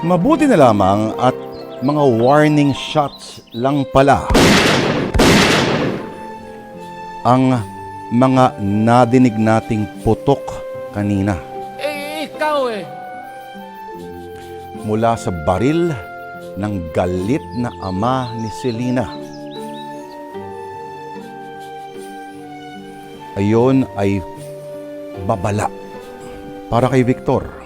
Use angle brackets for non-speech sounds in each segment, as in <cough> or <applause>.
Mabuti na lamang at mga warning shots lang pala ang mga nadinig nating putok kanina Eh, ikaw eh. mula sa baril ng galit na ama ni Selena. Ayon ay babala para kay Victor.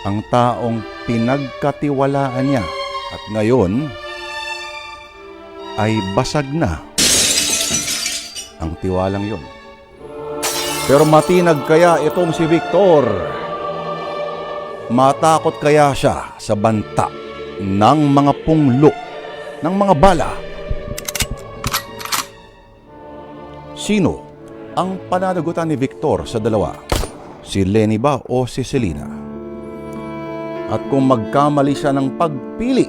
Ang taong pinagkatiwalaan niya at ngayon ay basag na ang tiwalang yon. Pero matinag kaya itong si Victor. Matakot kaya siya sa banta ng mga punglo, ng mga bala? Sino ang pananagutan ni Victor sa dalawa? Si Lenny ba o si Selena? At kung magkamali siya ng pagpili,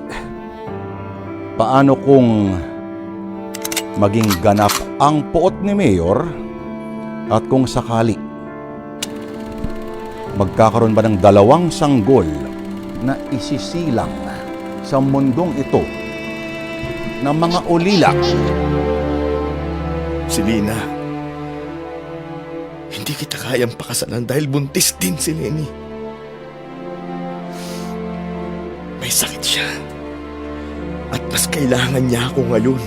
paano kung maging ganap ang puot ni Mayor at kung sakali magkakaroon ba ng dalawang sanggol na isisilang sa mundong ito ng mga ulila? Selena, hindi kita kayang pakasalan dahil buntis din si Lenny. May sakit siya. At mas kailangan niya ako ngayon.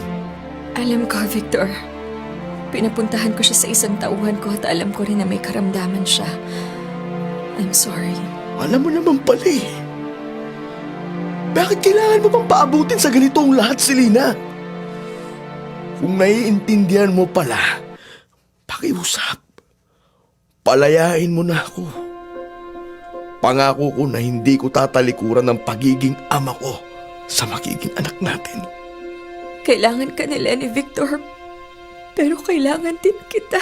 Alam ko, Victor. Pinapuntahan ko siya sa isang tauhan ko at alam ko rin na may karamdaman siya. I'm sorry. Alam mo naman pala eh. Bakit kailangan mo pang paabutin sa ganitong lahat, Selena? Kung naiintindihan mo pala, pakiusap. Palayain mo na ako. Pangako ko na hindi ko tatalikuran ng pagiging ama ko sa magiging anak natin. Kailangan ka nila ni Victor. Pero kailangan din kita.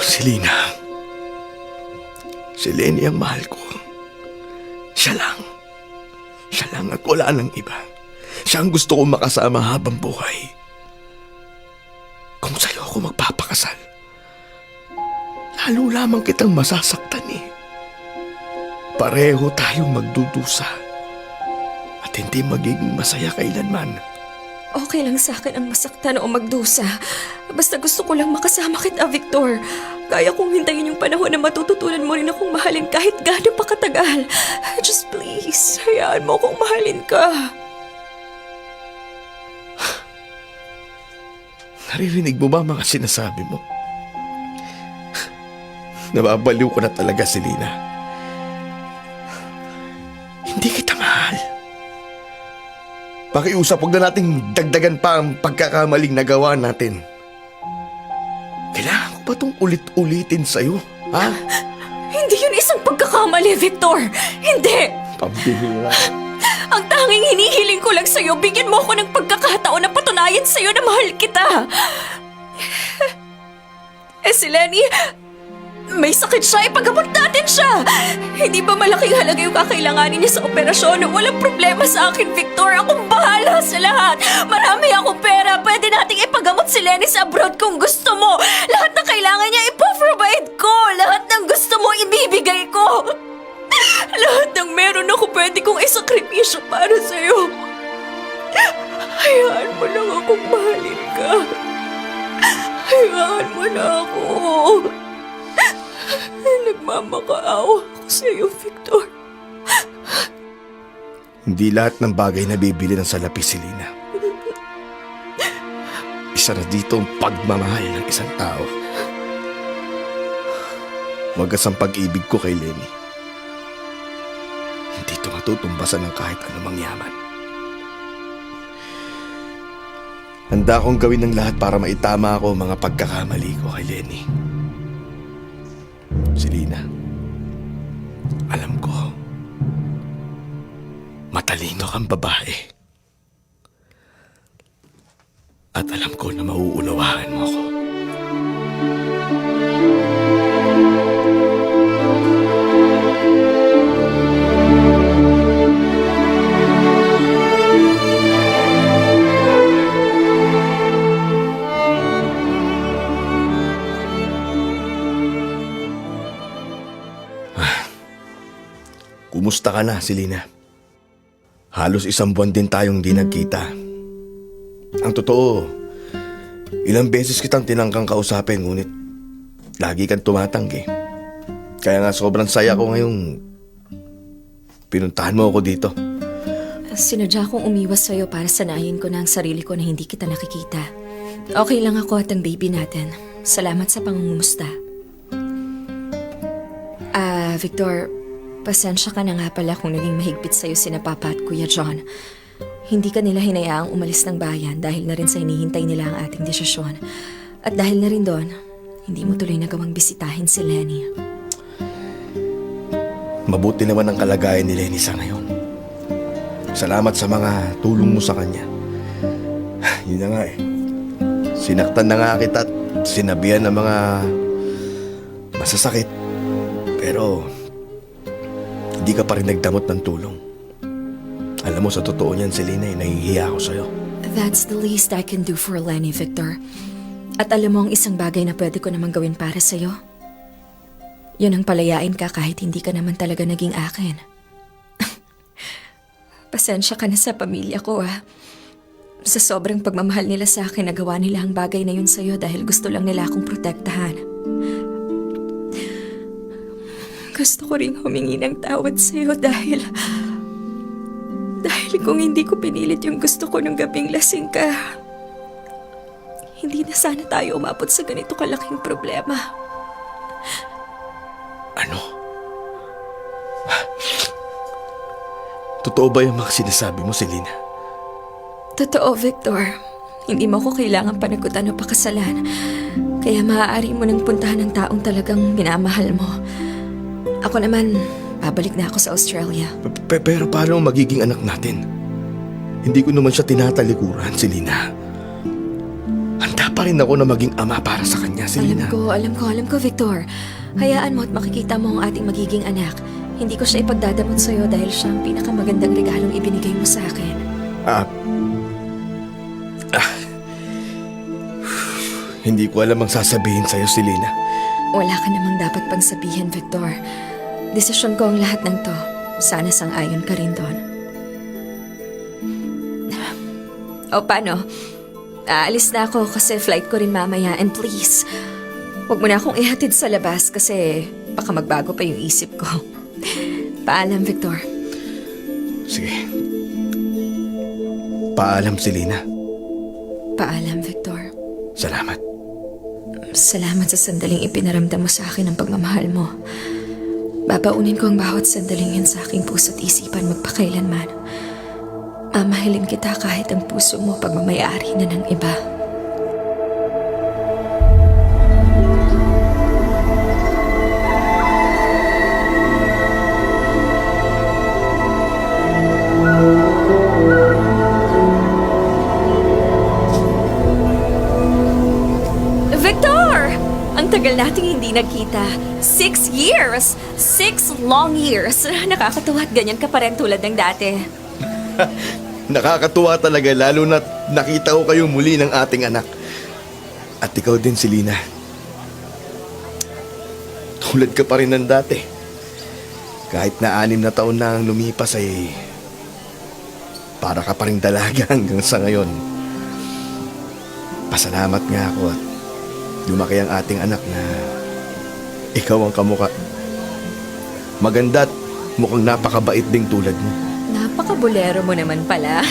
Selena. Si Lenny ang mahal ko. Siya lang. Siya lang at wala nang iba. Siya ang gusto kong makasama habang buhay. Lalo lamang kitang masasaktan eh. Pareho tayong magdudusa at hindi magiging masaya kailanman. Okay lang sa akin ang masaktan o magdusa. Basta gusto ko lang makasama kita, Victor. Kaya kong hintayin yung panahon na matututunan mo rin akong mahalin kahit gaano pa katagal. Just please, hayaan mo akong mahalin ka. Naririnig mo ba mga sinasabi mo? Nababaliw ko na talaga, Selena. Hindi kita mahal. Pakiusap, huwag na nating dagdagan pa ang pagkakamaling nagawa natin. Kailangan ko ba itong ulit-ulitin sa'yo? Ha? <laughs> Hindi yun isang pagkakamali, Victor! Hindi! Pambihira. Ang tanging hinihiling ko lang sa'yo, bigyan mo ako ng pagkakataon na patunayan sa'yo na mahal kita. <laughs> Eh si Lenny, may sakit siya, ipagamot natin siya. Hindi ba malaking halaga yung kakailanganin niya sa operasyon? Walang problema sa akin, Victor. Akong bahala sa lahat. Marami akong pera. Pwede nating ipagamot si Lenny sa abroad kung gusto mo. Lahat ng kailangan niya, ipoprovide ko. Lahat ng gusto mo, ibibigay ko. Lahat ng meron ako pwede kong isakripisyo para sa'yo. Hayaan mo lang akong mahalin ka. Hayaan mo na ako. Nagmamakaawa ako sa'yo, Victor. Hindi lahat ng bagay na bibili ng salapi, Selena. Isa na dito ang pagmamahal ng isang tao. Wagas ang pag-ibig ko kay Lenny. Hindi ito matutumbasan ng kahit anumang yaman. Handa akong gawin ng lahat para maitama ako ang mga pagkakamali ko kay Lenny. Selena, alam Matalino kang babae. At alam ko na mauunawaan mo ako. Ah. Kumusta ka na, Selena? Halos isang buwan din tayong di nagkita. Ang totoo, ilang beses kitang tinangkang kausapin ngunit lagi kang tumatanggi. Kaya nga sobrang saya ko ngayong pinuntahan mo ako dito. Sinadya kong umiwas sa'yo para sanayin ko na ang sarili ko na hindi kita nakikita. Okay lang ako at ang baby natin. Salamat sa pangungumusta. Ah, Victor, pasensya ka na nga pala kung naging mahigpit sa'yo sina Papa at Kuya John. Hindi ka nila hinayaang umalis ng bayan dahil na rin sa hinihintay nila ang ating desisyon. At dahil na rin doon, hindi mo tuloy nagawang bisitahin si Lenny. Mabuti naman ang kalagayan ni Lenny sa ngayon. Salamat sa mga tulong mo sa kanya. <sighs> Yun na nga eh. Sinaktan na nga kita at sinabihan ng mga masasakit. Hindi ka pa rin nagdamot ng tulong. Alam mo, sa totoo niyan, Selena, eh, nahihiya ako sa'yo. That's the least I can do for Lenny, Victor. At alam mo ang isang bagay na pwede ko namang gawin para sa'yo? Yun ang palayain ka kahit hindi ka naman talaga naging akin. <laughs> Pasensya ka na sa pamilya ko ah. Sa sobrang pagmamahal nila sa akin, nagawa nila ang bagay na yun sa'yo dahil gusto lang nila akong protektahan. Gusto ko ring humingi ng tawad sa'yo dahil... Dahil kung hindi ko pinilit yung gusto ko nung gabing lasing ka, hindi na sana tayo umabot sa ganito kalaking problema. Ano? Totoo ba yung mga sinasabi mo, Selena? Totoo, Victor. Hindi mo ko kailangan panagutan o pakasalan. Kaya maaari mo nang puntahan ng taong talagang minamahal mo. Ako naman, babalik na ako sa Australia. Pe- pero paano magiging anak natin? Hindi ko naman siya tinatalikuran, Selena. Handa pa rin ako na maging ama para sa kanya, Alam Selena. ko, alam ko, alam ko, Victor. Hayaan mo at makikita mo ang ating magiging anak. Hindi ko siya ipagdadamot sa'yo dahil siya ang pinakamagandang regalong ibinigay mo sa akin. Ah, ah, hindi ko alam ang sasabihin sa'yo, Selena. Wala ka namang dapat pang sabihin, Victor. Desisyon ko ang lahat ng to. Sana sang-ayon ka rin doon. O paano? Aalis na ako kasi flight ko rin mamaya. And please, huwag mo na akong ihatid sa labas kasi baka magbago pa yung isip ko. Paalam, Victor. Sige. Paalam, Selena. Paalam, Victor. Salamat. Salamat sa sandaling ipinaramdam mo sa akin ang pagmamahal mo. Babaunin ko ang bawat sandaling yan sa aking puso't isipan magpakailanman. Mamahalin kita kahit ang puso mo pagmamayari na ng iba. Hindi nagkita. Six years! Six long years! <laughs> Nakakatuwa at ganyan ka pa rin tulad ng dati. <laughs> Nakakatuwa talaga lalo na nakita ko kayo muli ng ating anak. At ikaw din, Selena. Tulad ka pa rin ng dati. Kahit na anim na taon na ang lumipas ay para ka pa rin dalaga <laughs> hanggang sa ngayon. Pasalamat nga ako at lumaki ang ating anak na ikaw ang kamuka. Maganda at mukhang napakabait ding tulad mo. Napakabulero mo naman pala.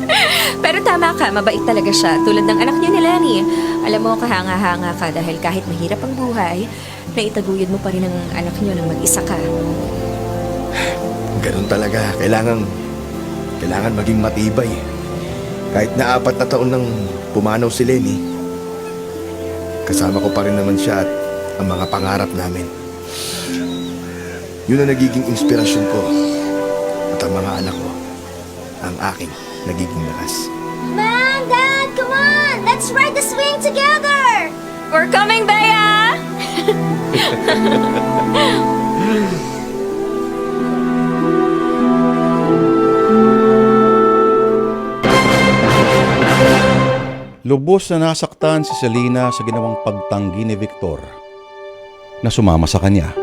<laughs> Pero tama ka, mabait talaga siya. Tulad ng anak niya ni Lenny. Alam mo, kahanga-hanga ka dahil kahit mahirap ang buhay, naitaguyod mo pa rin ang anak niyo nang mag-isa ka. Ganun talaga. Kailangan, kailangan maging matibay. Kahit na apat na taon nang pumanaw si Lenny, kasama ko pa rin naman siya at ang mga pangarap namin. Yun ang nagiging inspirasyon ko. At ang mga anak ko, ang aking nagiging lakas. Mom, Dad, come on! Let's ride the swing together! We're coming, Bea! Lubos na nasaktan si Selena sa ginawang pagtanggi ni Victor na sumama sa kanya.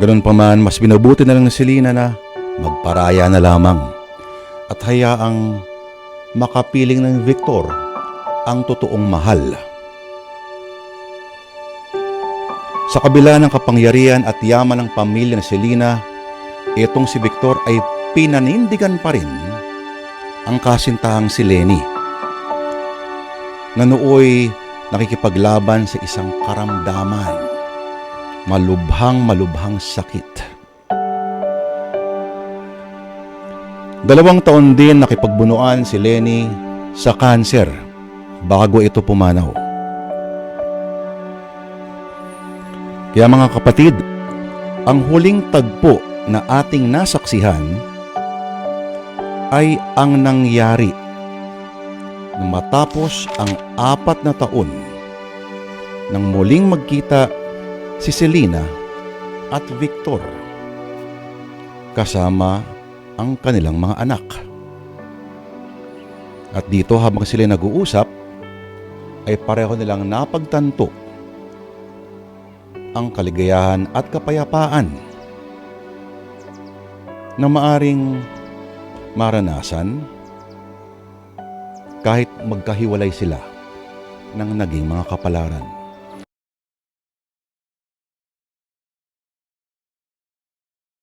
Ganun pa man, mas binabuti na lang ni Selena na magparaya na lamang at hayaang makapiling ng Victor ang totoong mahal. Sa kabila ng kapangyarihan at yaman ng pamilya ni Selena, itong si Victor ay pinanindigan pa rin ang kasintahang si Lenny na nooy nakikipaglaban sa isang karamdaman, malubhang malubhang sakit. Dalawang taon din nakipagbunuan si Lenny sa kanser bago ito pumanaw. Kaya mga kapatid, ang huling tagpo na ating nasaksihan ay ang nangyari na matapos ang apat na taon nang muling magkita si Selena at Victor kasama ang kanilang mga anak. At dito habang sila nag-uusap ay pareho nilang napagtanto ang kaligayahan at kapayapaan na maaring maranasan kahit magkahiwalay sila ng naging mga kapalaran.